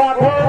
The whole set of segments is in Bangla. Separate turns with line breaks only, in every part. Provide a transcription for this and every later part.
Broadway.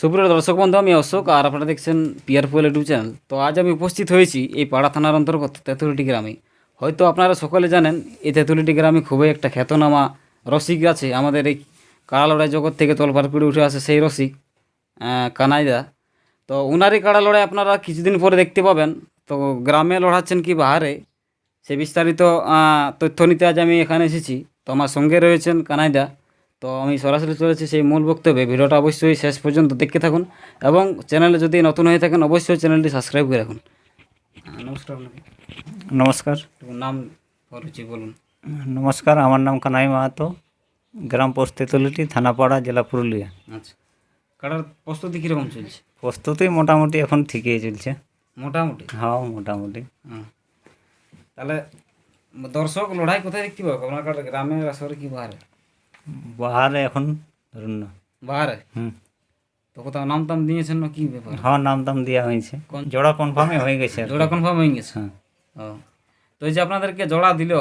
সুপ্রিয় দর্শক বন্ধু, আমি অশোক আর আপনারা দেখছেন পিয়ার ফুয়েল ইউটিউব চ্যানেল তো আজ আমি উপস্থিত হয়েছি এই পাড়া থানার অন্তর্গত তেঁতুলিটি গ্রামে। হয়তো আপনারা সকলে জানেন, এই তেঁতুলিটি গ্রামে খুবই একটা খ্যাতনামা রসিক আছে। আমাদের এই কাড়া লড়াই জগৎ থেকে তলপার পিড়ে উঠে আসে সেই রসিক কানাইদা। তো উনারই কাড়া লড়াই আপনারা কিছুদিন পরে দেখতে পাবেন। তো গ্রামে লড়াচ্ছেন কি বাহারে? সে বিস্তারিত তথ্য নিতে আজ আমি এখানে এসেছি। তো আমার সঙ্গে রয়েছেন কানাইদা। তো আমি সরাসরি চলেছি সেই মূল বক্তব্যে। ভিডিওটা অবশ্যই শেষ পর্যন্ত দেখতে থাকুন এবং চ্যানেলে যদি নতুন হয়ে থাকেন অবশ্যই চ্যানেলটি সাবস্ক্রাইব করে রাখুন। নমস্কার
নমস্কার।
নাম পরিচয় বলুন।
নমস্কার আমার নাম কানাই মাহাতো গ্রাম পোস্ট তেতুলিটি থানাপাড়া জেলা পুরুলিয়া।
আচ্ছা কাটার প্রস্তুতি কীরকম চলছে?
প্রস্তুতি মোটামুটি এখন ঠিকই চলছে।
মোটামুটি?
হ্যাঁ মোটামুটি।
তাহলে দর্শক লড়াই কোথায় দেখতে পাবো? আপনার কাটা গ্রামে বা শহরে কি বাহারে?
বাহারে এখন ধরুন না।
বাহারে?
হুম।
তো কোথাও নাম টাম দিয়েছেন না কি ব্যাপার?
হ্যাঁ নাম টাম দেওয়া হয়েছে।
কোন-
জোড়া কনফার্মে হয়ে গেছে
জোড়া কনফার্ম হয়ে গেছে?
হ্যাঁ।
ও। তো এই যে আপনাদেরকে জোড়া দিল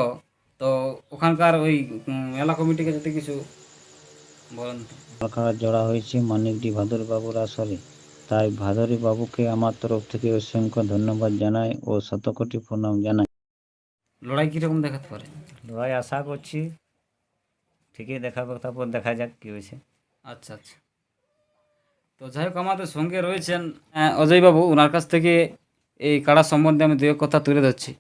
তো ওখানকার ওই মেলা কমিটিকে যদি কিছু বলেন। তো।
জোড়া হয়েছে মানিকডি ভাদুর বাবুর আসরে। তাই ভাদুরী বাবুকে আমার তরফ থেকে অসংখ্য ধন্যবাদ জানাই ও শতকোটি প্রণাম জানাই।
লড়াই কীরকম দেখাতে পারে?
লড়াই আশা করছি ঠিকই দেখাবে তারপর দেখা যাক কী হয়েছে।
আচ্ছা আচ্ছা। তো যাই হোক আমাদের সঙ্গে রয়েছেন অজয়বাবু। ওনার কাছ থেকে এই কাড়া সম্বন্ধে আমি দু এক কথা তুলে ধরছি।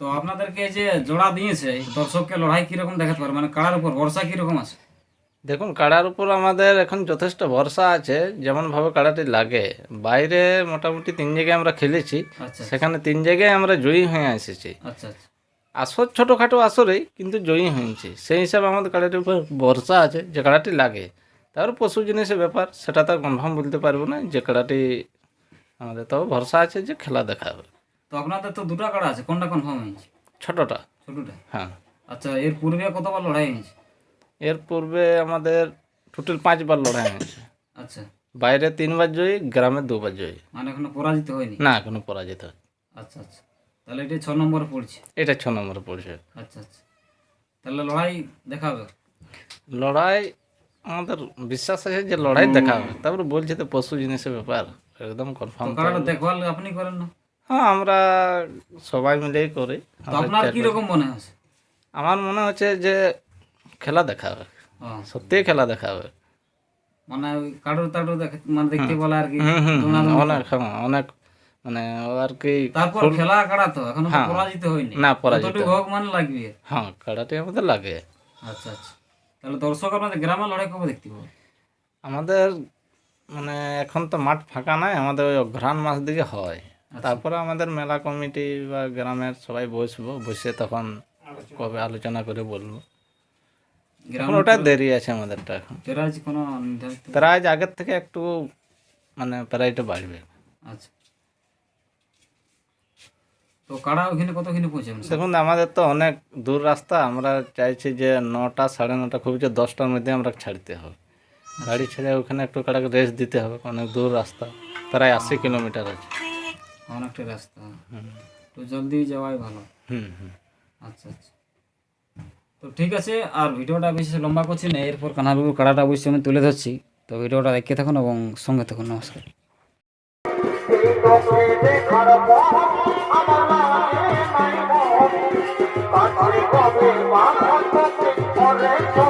তো আপনাদেরকে যে জোড়া দিয়েছে এই দর্শককে লড়াই কীরকম দেখাতে পারে মানে কাড়ার উপর ভরসা কীরকম আছে?
দেখুন কাড়ার উপর আমাদের এখন যথেষ্ট ভরসা আছে। যেমনভাবে কাড়াটি লাগে। বাইরে মোটামুটি তিন জায়গায় আমরা খেলেছি।
আচ্ছা।
সেখানে তিন জায়গায় আমরা জয়ী হয়ে এসেছি।
আচ্ছা আচ্ছা।
আসর ছোটোখাটো আসরেই কিন্তু জয়ী হয়েছে। সেই হিসাবে আমাদের কাড়াটির উপর ভরসা আছে যে কাড়াটি লাগে। তারপর পশু জিনিসের ব্যাপার সেটা তো কনফার্ম বলতে পারব না। যে কাড়াটি আমাদের তো ভরসা আছে যে খেলা দেখাবে
তো আপনাদের তো দুটো কাড়া আছে কোনটা কনফার্ম হয়েছে?
ছোটটা।
ছোটোটা?
হ্যাঁ।
আচ্ছা এর পূর্বে কতবার লড়াই হয়েছে?
এর পূর্বে আমাদের টোটাল পাঁচবার লড়াই হয়েছে।
আচ্ছা।
বাইরে তিনবার জয়ী গ্রামে দুবার জয়ী।
মানে এখনও পরাজিত হয়নি?
না এখনও পরাজিত হয়নি।
আচ্ছা আচ্ছা। তাহলে এটা ছ নম্বরে পড়ছে?
এটা ছ নম্বরে পড়ছে।
আচ্ছা আচ্ছা। তাহলে লড়াই দেখাবে
লড়াই আমাদের বিশ্বাস আছে যে লড়াই দেখা হবে। তারপরে বলছে তো পশু জিনিসের ব্যাপার একদম কনফার্ম
কাড়াটা দেখভাল আপনি করেন না?
হ্যাঁ আমরা সবাই মিলেই করি।
আপনার কি রকম মনে হচ্ছে
আমার মনে হচ্ছে যে খেলা দেখাবে
ও,
সত্যিই খেলা দেখাবে
মানে টাড়ুর দেখে মানে দেখতে বলে আর কি।
অনেক হ্যাঁ অনেক মানে ও আর কি
তারপর খেলা কাড়া তো এখনও
হ্যাঁ।
পরাজিত হয়নি।
না পরাজিত।
হোক মানে লাগবে।
হ্যাঁ খেলাটি আমাদের লাগে।
আচ্ছা আচ্ছা। তাহলে দর্শক আপনাদের গ্রামের লড়াই কবে দেখতে পাবো?
আমাদের মানে এখন তো মাঠ ফাঁকা নাই আমাদের ওই অঘ্রাণ মাস দিকে হয়। তারপরে আমাদের মেলা কমিটি বা গ্রামের সবাই বসবো বসে তখন কবে আলোচনা করে বলব। এখন ওটা দেরি আছে আমাদেরটা এখন।
প্রাইজ কোনো
প্রাইজ আগের থেকে একটু মানে প্রাইজটা বাড়বে।
আচ্ছা। তো কাড়া ওখানে কতখানি পৌঁছাবেন?
দেখুন আমাদের তো অনেক দূর রাস্তা। আমরা চাইছি যে নটা সাড়ে নটা খুব যে দশটার মধ্যে আমরা ছাড়তে হবে। গাড়ি ছেড়ে ওখানে একটু কাড়াকে রেস্ট দিতে হবে অনেক দূর রাস্তা প্রায় আশি কিলোমিটার আছে।
অনেকটা রাস্তা। তো জলদি যাওয়াই ভালো।
হুম হুম।
আচ্ছা আচ্ছা।
তো ঠিক আছে আর ভিডিওটা বেশি লম্বা করছি না এরপর কানালুর কাড়াটা অবশ্যই আমি তুলে ধরছি। তো ভিডিওটা দেখতে থাকুন এবং সঙ্গে থাকুন নমস্কার।
Dhaka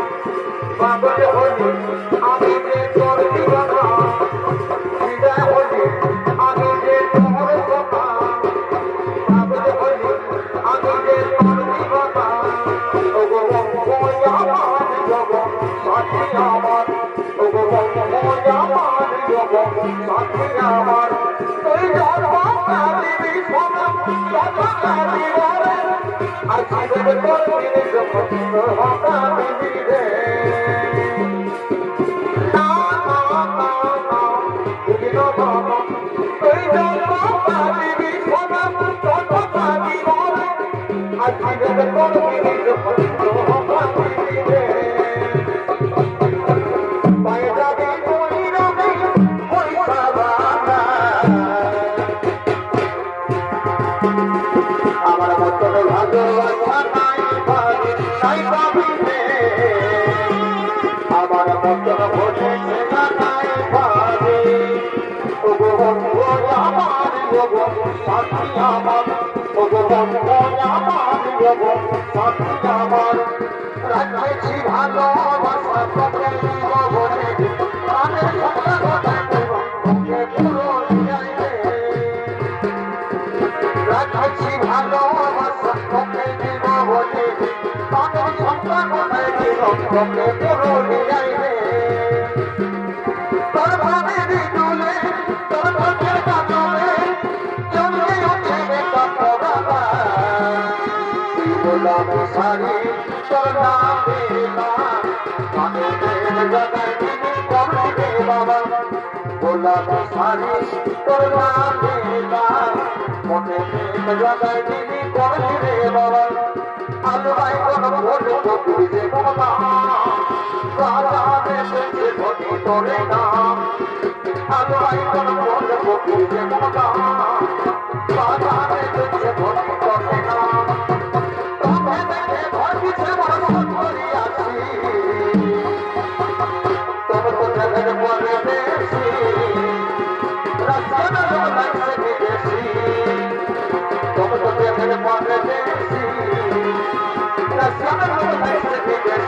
I'm gonna go to the রাখেছি ভালোবাসা তোকে জীবনে আমি সকল কথা গোলাম সারি তোর নামে গান মনে জগাই দিবি কোন রে বাবা আলো ভাই কোন ভোট তো তুই যে বাবা রাজা দেশে যে ভোটি তোরে নাম আলো ভাই কোন ভোট তো তুই যে বাবা রাজা যে ভোট দিছে বাবা